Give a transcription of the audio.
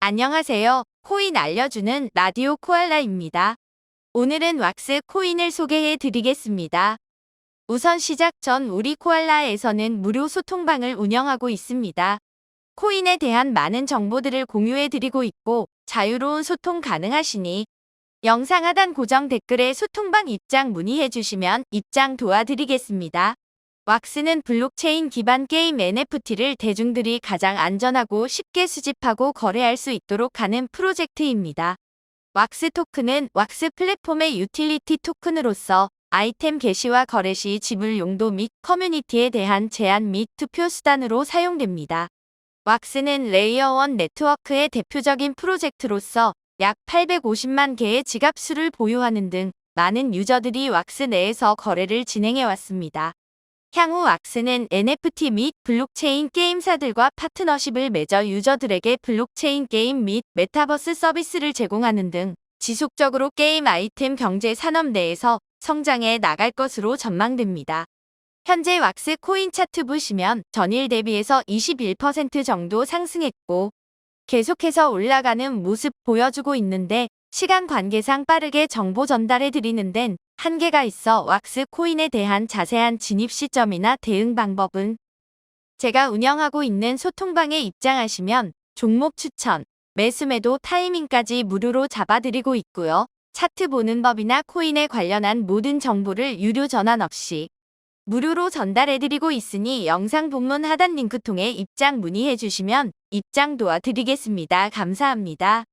안녕하세요. 코인 알려주는 라디오 코알라입니다. 오늘은 왁스 코인을 소개해 드리겠습니다. 우선 시작 전 우리 코알라에서는 무료 소통방을 운영하고 있습니다. 코인에 대한 많은 정보들을 공유해 드리고 있고 자유로운 소통 가능하시니 영상 하단 고정 댓글에 소통방 입장 문의해 주시면 입장 도와드리겠습니다. 왁스는 블록체인 기반 게임 NFT를 대중들이 가장 안전하고 쉽게 수집하고 거래할 수 있도록 하는 프로젝트입니다. 왁스 토큰은 왁스 플랫폼의 유틸리티 토큰으로서 아이템 게시와 거래 시 지불 용도 및 커뮤니티에 대한 제안 및 투표 수단으로 사용됩니다. 왁스는 레이어 1 네트워크의 대표적인 프로젝트로서 약 850만 개의 지갑수를 보유하는 등 많은 유저들이 왁스 내에서 거래를 진행해 왔습니다. 향후 왁스는 NFT 및 블록체인 게임사들과 파트너십을 맺어 유저들에게 블록체인 게임 및 메타버스 서비스를 제공하는 등 지속적으로 게임 아이템 경제 산업 내에서 성장해 나갈 것으로 전망됩니다. 현재 왁스 코인 차트 보시면 전일 대비해서 21% 정도 상승했고 계속해서 올라가는 모습 보여주고 있는데 시간 관계상 빠르게 정보 전달해 드리는 데는 한계가 있어 왁스 코인에 대한 자세한 진입 시점이나 대응 방법은 제가 운영하고 있는 소통방에 입장하시면 종목 추천, 매수매도 타이밍까지 무료로 잡아드리고 있고요. 차트 보는 법이나 코인에 관련한 모든 정보를 유료 전환 없이 무료로 전달해드리고 있으니 영상 본문 하단 링크 통해 입장 문의해 주시면 입장 도와드리겠습니다. 감사합니다.